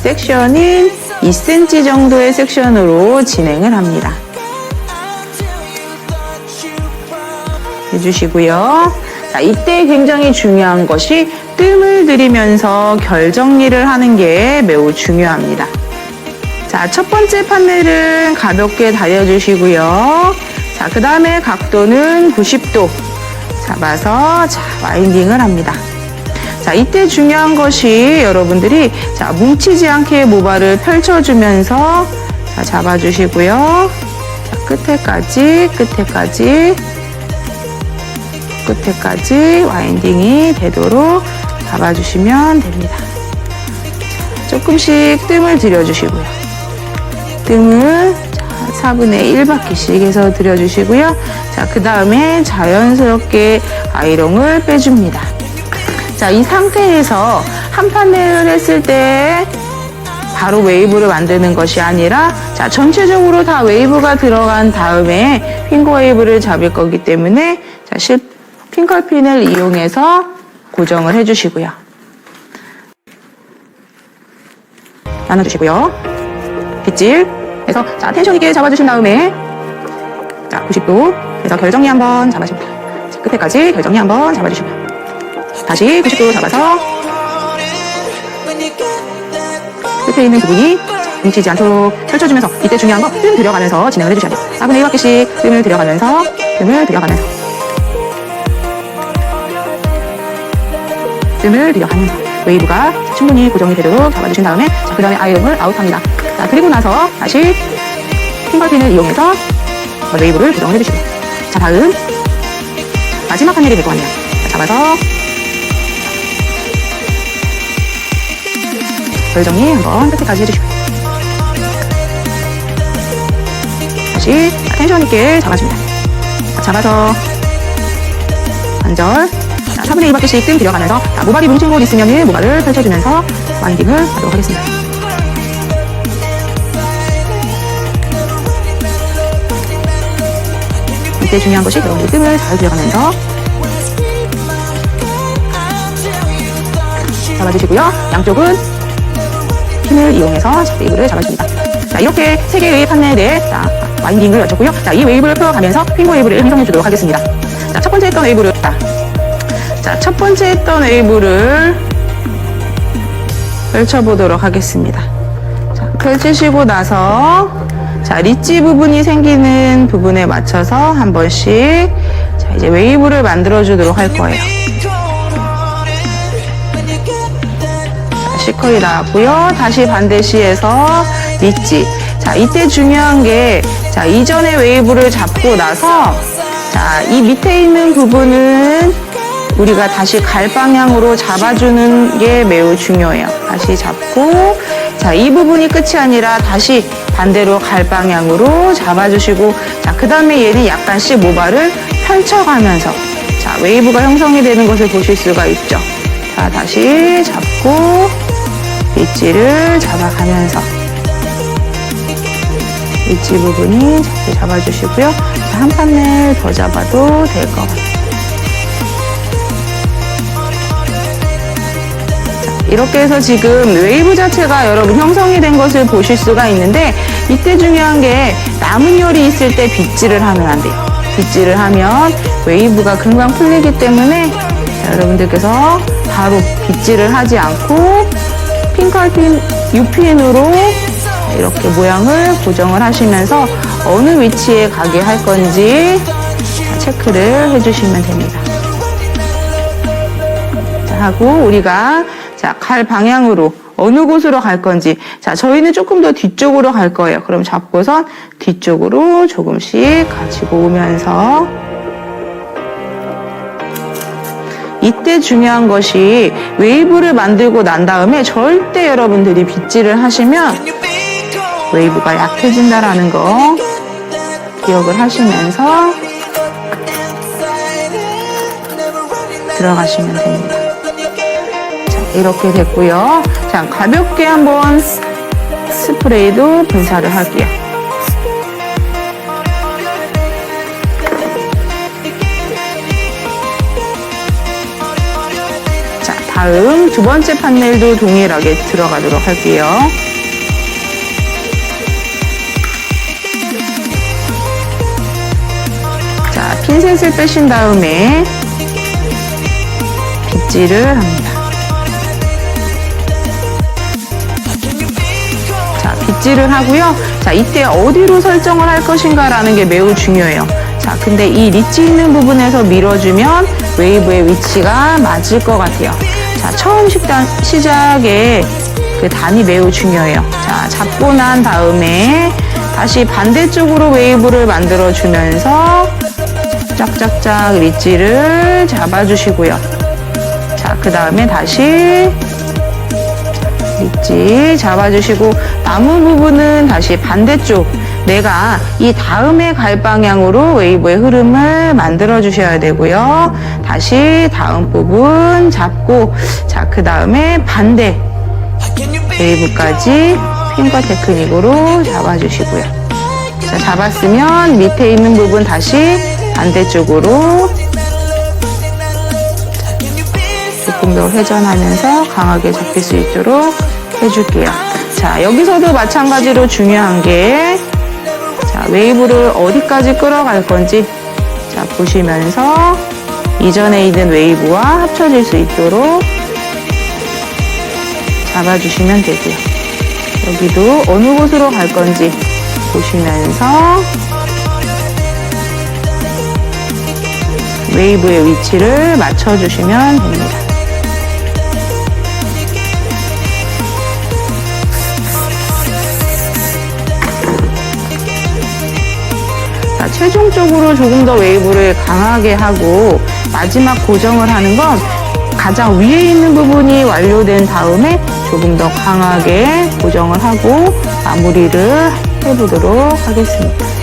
자, 섹션인 2cm 정도의 섹션으로 진행을 합니다. 해주시고요. 자, 이때 굉장히 중요한 것이 뜸을 들이면서 결 정리를 하는 게 매우 중요합니다. 자, 첫 번째 판넬은 가볍게 다려주시고요. 자, 그 다음에 각도는 90도 잡아서 자, 와인딩을 합니다. 자, 이때 중요한 것이 여러분들이 자, 뭉치지 않게 모발을 펼쳐주면서 자, 잡아주시고요. 자, 끝에까지, 끝에까지, 끝에까지 와인딩이 되도록 잡아주시면 됩니다. 자, 조금씩 뜸을 들여주시고요. 뜸을 자, 4분의 1바퀴씩 해서 들여주시고요. 자, 그 다음에 자연스럽게 아이롱을 빼줍니다. 자, 이 상태에서 한 판넬을 했을 때 바로 웨이브를 만드는 것이 아니라 자, 전체적으로 다 웨이브가 들어간 다음에 핑거 웨이브를 잡을 거기 때문에 자, 실, 핑컬핀을 이용해서 고정을 해주시고요. 나눠주시고요. 빗질 해서 자, 텐션 있게 잡아주신 다음에 자, 90도 해서 결정리 한번 잡아줍니다. 자, 끝에까지 결정리 한번 잡아주시고요. 다시 90도 잡아서 끝에 있는 부분이 뭉치지 않도록 펼쳐주면서 이때 중요한 거뜸 들여가면서 진행을 해주셔야 돼요. 4분의 1바퀴씩 뜸을 들여가면서 뜸을 들여가면서 뜸을 들여가면서 웨이브가 충분히 고정이 되도록 잡아주신 다음에 자, 그 다음에 아이롱을 아웃합니다. 자, 그리고 나서 다시 핑거핀을 이용해서 웨이브를 고정을 해주시고 자, 다음 마지막 판넬이 될 것 같네요. 자, 잡아서 결 정리 한번 끝에까지 해주시고요. 다시 텐션 있게 잡아줍니다. 자, 잡아서 관절 자, 4분의 1바퀴씩 뜸 들여가면서 자, 모발이 뭉친 곳 있으면 모발을 펼쳐주면서 와인딩을 하도록 하겠습니다. 이때 중요한 것이 여러분들 뜸을 잘 들여가면서 잡아주시고요. 양쪽은 핀을 이용해서 자, 웨이브를 잡아줍니다. 자, 이렇게 세 개의 판넬에 자, 와인딩을 여쳤고요. 자, 이 웨이브를 풀어가면서 핑거 웨이브를 형성해 주도록 하겠습니다. 자, 첫 번째 했던 웨이브를 자, 자, 첫 번째 했던 웨이브를 펼쳐보도록 하겠습니다. 자, 펼치시고 나서 자, 리치 부분이 생기는 부분에 맞춰서 한 번씩 자, 이제 웨이브를 만들어 주도록 할 거예요. 시컬이 나왔고요. 다시 반대시에서 리치. 자, 이때 중요한 게, 자, 이전에 웨이브를 잡고 나서, 자, 이 밑에 있는 부분은 우리가 다시 갈 방향으로 잡아주는 게 매우 중요해요. 다시 잡고, 자, 이 부분이 끝이 아니라 다시 반대로 갈 방향으로 잡아주시고, 자, 그 다음에 얘는 약간씩 모발을 펼쳐가면서, 자, 웨이브가 형성이 되는 것을 보실 수가 있죠. 자, 다시 잡고, 윗지를 잡아가면서 윗지 부분이 잡게 잡아주시고요. 자, 한 판넬 더 잡아도 될 것 같아요. 자, 이렇게 해서 지금 웨이브 자체가 여러분 형성이 된 것을 보실 수가 있는데 이때 중요한 게 남은 열이 있을 때 빗질을 하면 안 돼요. 빗질을 하면 웨이브가 금방 풀리기 때문에 자, 여러분들께서 바로 빗질을 하지 않고 핑컬핀 UPN으로 이렇게 모양을 고정을 하시면서 어느 위치에 가게 할 건지 체크를 해주시면 됩니다. 자, 하고 우리가 자, 갈 방향으로 어느 곳으로 갈 건지 자, 저희는 조금 더 뒤쪽으로 갈 거예요. 그럼 잡고선 뒤쪽으로 조금씩 가지고 오면서 이때 중요한 것이 웨이브를 만들고 난 다음에 절대 여러분들이 빗질을 하시면 웨이브가 약해진다라는 거 기억을 하시면서 들어가시면 됩니다. 자, 이렇게 됐고요. 자, 가볍게 한번 스프레이도 분사를 할게요. 다음 두 번째 판넬도 동일하게 들어가도록 할게요. 자, 핀셋을 빼신 다음에 빗질을 합니다. 자, 빗질을 하고요. 자, 이때 어디로 설정을 할 것인가라는 게 매우 중요해요. 자, 근데 이 리치 있는 부분에서 밀어주면 웨이브의 위치가 맞을 것 같아요. 자, 처음 식단, 시작에 그 단이 매우 중요해요. 자, 잡고 난 다음에 다시 반대쪽으로 웨이브를 만들어 주면서 짝짝짝 리치를 잡아주시고요. 자, 그 다음에 다시 리치 잡아주시고 남은 부분은 다시 반대쪽 내가 이 다음에 갈 방향으로 웨이브의 흐름을 만들어 주셔야 되고요. 다시 다음 부분 잡고 자, 그 다음에 반대 웨이브까지 핑거 테크닉으로 잡아주시고요. 자, 잡았으면 밑에 있는 부분 다시 반대쪽으로 조금 더 회전하면서 강하게 잡힐 수 있도록 해줄게요. 자, 여기서도 마찬가지로 중요한 게, 자, 웨이브를 어디까지 끌어갈 건지, 자, 보시면서 이전에 있는 웨이브와 합쳐질 수 있도록 잡아주시면 되고요. 여기도 어느 곳으로 갈 건지 보시면서 웨이브의 위치를 맞춰주시면 됩니다. 자, 최종적으로 조금 더 웨이브를 강하게 하고 마지막 고정을 하는 건 가장 위에 있는 부분이 완료된 다음에 조금 더 강하게 고정을 하고 마무리를 해보도록 하겠습니다.